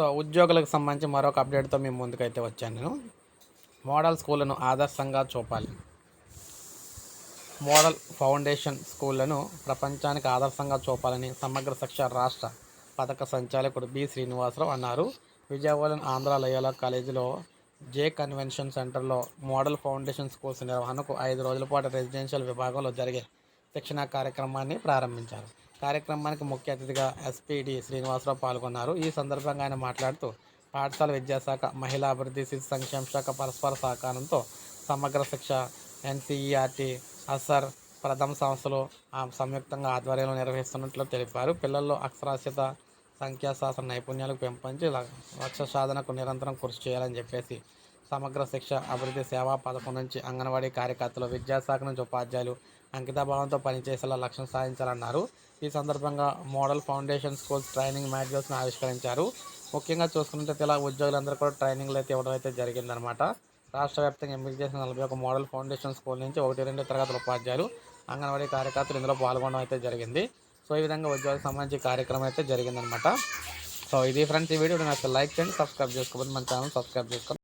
So ఉద్యోగులకు సంబంధించి మరొక అప్డేట్తో మేము ముందుకైతే వచ్చాను నేను. మోడల్ స్కూళ్ళను ఆదర్శంగా చూపాలి. మోడల్ ఫౌండేషన్ స్కూళ్ళను ప్రపంచానికి ఆదర్శంగా చూపాలని సమగ్ర శిక్ష రాష్ట్ర పథక సంచాలకుడు బి శ్రీనివాసరావు అన్నారు. విజయవాడలోని ఆంధ్ర లయోలా కాలేజీలో జే కన్వెన్షన్ సెంటర్లో మోడల్ ఫౌండేషన్ స్కూల్స్ నిర్వహణకు ఐదు రోజుల పాటు రెసిడెన్షియల్ విభాగంలో జరిగే శిక్షణా కార్యక్రమాన్ని ప్రారంభించారు. కార్యక్రమానికి ముఖ్య అతిథిగా ఎస్పీడి శ్రీనివాసరావు పాల్గొన్నారు. ఈ సందర్భంగా ఆయన మాట్లాడుతూ పాఠశాల విద్యాశాఖ మహిళా అభివృద్ధి శిశు సంక్షేమ శాఖ పరస్పర సహకారంతో సమగ్ర శిక్ష ఎన్సీఈఆర్టీ అసర్ ప్రథమ సంస్థలు సంయుక్తంగా ఆధ్వర్యంలో నిర్వహిస్తున్నట్లు తెలిపారు. పిల్లల్లో అక్షరాస్యత సంఖ్యాశాస్త్ర నైపుణ్యాలకు పెంపొంచి ల- లక్ష్య సాధనకు నిరంతరం కృషి చేయాలని చెప్పేసి సమగ్ర శిక్ష అభివృద్ధి సేవా పథకం నుంచి అంగన్వాడీ కార్యకర్తలు విద్యాశాఖ నుంచి ఉపాధ్యాయులు అంకితభావంతో పనిచేసేలా లక్ష్యం సాధించాలన్నారు. ఈ సందర్భంగా మోడల్ ఫౌండేషన్ స్కూల్స్ ట్రైనింగ్ మాడ్యూల్స్ను ఆవిష్కరించారు. ముఖ్యంగా చూసుకుంటే ఇలా ఉద్యోగులందరూ కూడా ట్రైనింగ్లు అయితే ఇవ్వడం అయితే జరిగిందనమాట రాష్ట్ర వ్యాప్తంగా ఎంపిక చేసిన నలభై ఒక మోడల్ ఫౌండేషన్ స్కూల్ నుంచి ఒకటి రెండు తరగతుల ఉపాధ్యాయులు అంగన్వాడీ కార్యకర్తలు ఇందులో పాల్గొనడం అయితే జరిగింది. సో ఈ విధంగా ఉద్యోగులకు సంబంధించి కార్యక్రమం అయితే జరిగిందనమాట సో ఇది ఫ్రెండ్స్ ఈ వీడియో నాకు లైక్ చేయండి సబ్స్క్రైబ్ చేసుకోకపోతే మన ఛానల్ సబ్స్క్రైబ్ చేసుకోండి.